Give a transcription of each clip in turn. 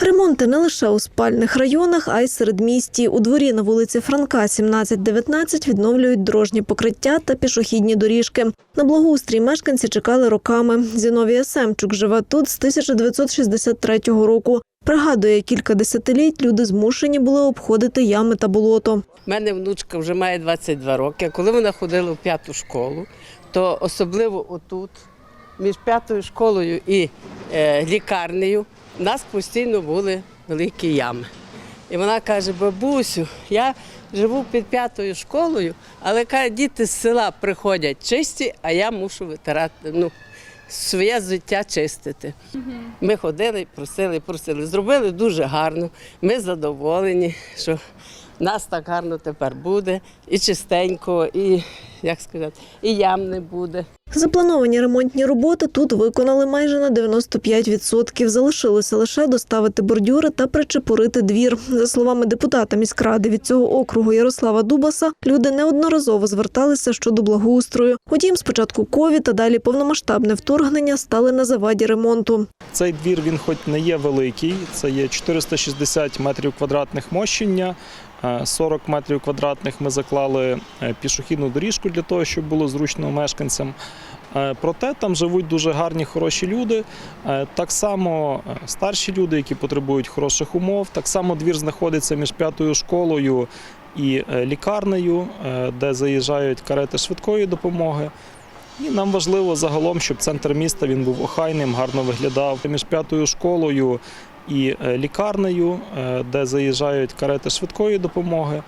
Ремонти не лише у спальних районах, а й серед місті. У дворі на вулиці Франка 17-19 відновлюють дорожні покриття та пішохідні доріжки. На благоустрій мешканці чекали роками. Зіновія Семчук живе тут з 1963 року. Пригадує, кілька десятиліть люди змушені були обходити ями та болото. У мене внучка вже має 22 роки. Коли вона ходила в п'яту школу, то особливо отут, між п'ятою школою і е, лікарнею, у нас постійно були великі ями. І вона каже: бабусю, я живу під п'ятою школою, але каже, діти з села приходять чисті, а я мушу витирати. Ну, Своє життя чистити. Ми ходили, просили, просили. Зробили дуже гарно. Ми задоволені, що нас так гарно тепер буде, і чистенько, і як сказати, і ям не буде. Заплановані ремонтні роботи тут виконали майже на 95%. Залишилося лише доставити бордюри та причепурити двір. За словами депутата міськради від цього округу Ярослава Дубаса, люди неодноразово зверталися щодо благоустрою. Утім, спочатку ковід, а далі повномасштабне вторгнення стали на заваді ремонту. Цей двір він хоч не є великий, це є 460 метрів квадратних мощення. Е, 40 метрів квадратних ми заклали е, пішохідну доріжку для того, щоб було зручно мешканцям. Е, Проте там живуть дуже гарні, хороші люди. Е, Так само е, старші люди, які потребують хороших умов. Так само двір знаходиться між п'ятою школою і е, лікарнею, е, де заїжджають карети швидкої допомоги. І нам важливо загалом, щоб центр міста він був охайним, гарно виглядав між п'ятою школою і е, лікарнею, е, де заїжджають карети швидкої допомоги.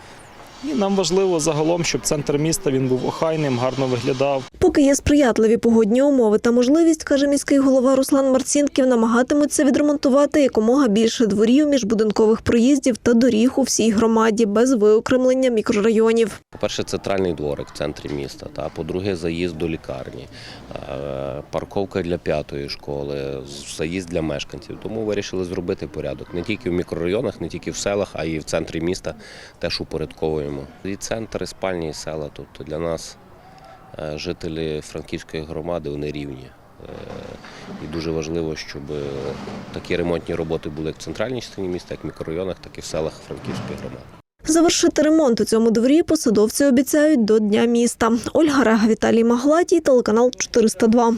І нам важливо загалом, щоб центр міста він був охайним, гарно виглядав. Поки є сприятливі погодні умови та можливість, каже міський голова Руслан Марцінків, намагатимуться відремонтувати якомога більше дворів, міжбудинкових проїздів та доріг у всій громаді без виокремлення мікрорайонів. По-перше, центральний дворик в центрі міста. Та по-друге, заїзд до лікарні, е, парковка для п'ятої школи, заїзд для мешканців. Тому вирішили зробити порядок не тільки в мікрорайонах, не тільки в селах, а й в центрі міста теж упорядковуємо. І центр, і спальні, і села. Тобто для нас е, жителі Франківської громади вони рівні. Е, І дуже важливо, щоб такі ремонтні роботи були як в центральній частині міста, як в мікрорайонах, так і в селах Франківської громади. Завершити ремонт у цьому дворі посадовці обіцяють до Дня міста. Ольга Рега, Віталій Маглатій, телеканал 402.